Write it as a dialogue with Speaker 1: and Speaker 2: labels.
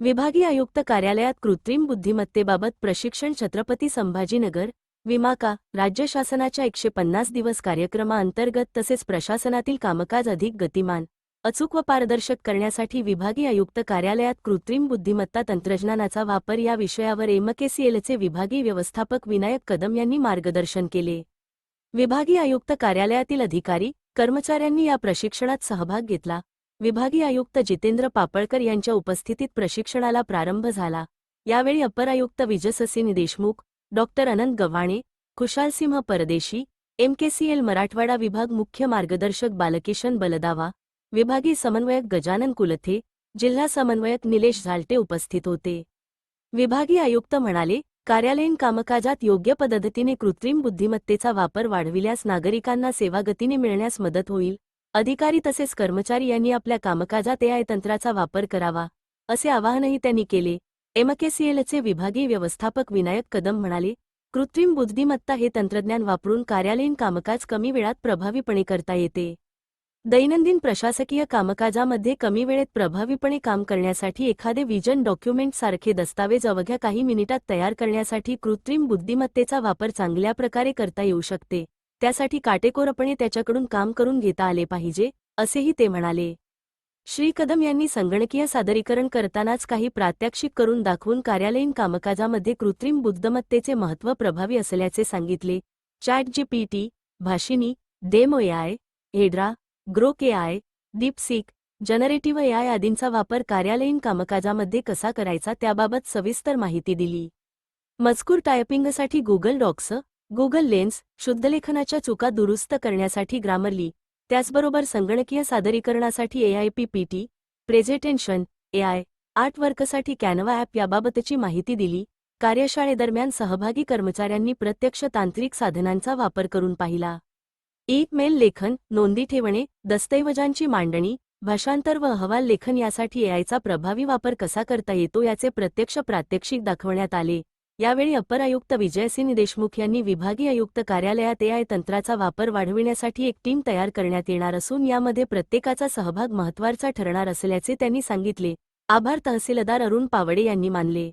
Speaker 1: विभागीय आयुक्त कार्यालयात कृत्रिम बुद्धिमत्तेबाबत प्रशिक्षण छत्रपती संभाजीनगर विमाका राज्य शासनाच्या एकशे पन्नास दिवस कार्यक्रमाअंतर्गत तसेच प्रशासनातील कामकाज अधिक गतिमान अचूक व पारदर्शक करण्यासाठी विभागीय आयुक्त कार्यालयात कृत्रिम बुद्धिमत्ता तंत्रज्ञानाचा वापर या विषयावर एमकेसीएलचे विभागीय व्यवस्थापक विनायक कदम यांनी मार्गदर्शन केले. विभागीय आयुक्त कार्यालयातील अधिकारी कर्मचाऱ्यांनी या प्रशिक्षणात सहभाग घेतला. विभागीय आयुक्त जितेंद्र पापळकर यांच्या उपस्थितीत प्रशिक्षणाला प्रारंभ झाला. यावेळी अपर आयुक्त विजससिन देशमुख डॉक्टर अनंत गव्हाणे खुशालसिंह परदेशी एमकेसीएल मराठवाडा विभाग मुख्य मार्गदर्शक बालकिशन बलदावा विभागीय समन्वयक गजानन कुलथे जिल्हा समन्वयक निलेश झालटे उपस्थित होते. विभागीय आयुक्त म्हणाले कार्यालयीन कामकाजात योग्य पद्धतीने कृत्रिम बुद्धिमत्तेचा वापर वाढविल्यास नागरिकांना सेवागतीने मिळण्यास मदत होईल अधिकारी तसेच कर्मचारी यांनी आपल्या कामकाजात एआय तंत्राचा वापर करावा असे आवाहनही त्यांनी केले. एमकेसीएलचे विभागीय व्यवस्थापक विनायक कदम म्हणाले कृत्रिम बुद्धिमत्ता हे तंत्रज्ञान वापरून कार्यालयीन कामकाज कमी वेळात प्रभावीपणे करता येते. दैनंदिन प्रशासकीय कामकाजामध्ये कमी वेळेत प्रभावीपणे काम करण्यासाठी एखादे विजन डॉक्युमेंट सारखे दस्तावेज अवघ्या काही मिनिटात तयार करण्यासाठी कृत्रिम बुद्धिमत्तेचा वापर चांगल्या प्रकारे करता येऊ शकते. त्यासाठी काटेकोरपणे त्याच्याकडून काम करून घेता आले पाहिजे असेही ते म्हणाले. श्री कदम यांनी संगणकीय सादरीकरण करतानाच काही प्रात्यक्षिक करून दाखवून कार्यालयीन कामकाजामध्ये कृत्रिम बुद्धिमत्तेचे महत्त्व प्रभावी असल्याचे सांगितले. Chat GPT Bhashini demo AI Hedra Grok AI DeepSeek generative AI आदींचा वापर कार्यालयीन कामकाजामध्ये कसा करायचा त्याबाबत सविस्तर माहिती दिली. मजकूर टायपिंगसाठी गुगल डॉक्स गुगल लेन्स शुद्धलेखनाच्या चुका दुरुस्त करण्यासाठी ग्रामरली त्याचबरोबर संगणकीय सादरीकरणासाठी एआय पीपीटी प्रेझेटेन्शन एआय आर्टवर्कसाठी कॅनवा ॲप याबाबतची माहिती दिली. कार्यशाळेदरम्यान सहभागी कर्मचाऱ्यांनी प्रत्यक्ष तांत्रिक साधनांचा वापर करून पाहिला. ई मेल लेखन नोंदी ठेवणे दस्तऐवजांची मांडणी भाषांतर व अहवाल लेखन यासाठी एआयचा प्रभावी वापर कसा करता येतो याचे प्रत्यक्ष प्रात्यक्षिक दाखवण्यात आले. यावेळी अपर आयुक्त विजयसिंह देशमुख यांनी विभागीय आयुक्त कार्यालयात एआय तंत्राचा वापर वाढविण्यासाठी एक टीम तयार करण्यात येणार असून यामध्ये प्रत्येकाचा सहभाग महत्त्वाचा ठरणार असल्याचे त्यांनी सांगितले. आभार तहसीलदार अरुण पावडे यांनी मानले.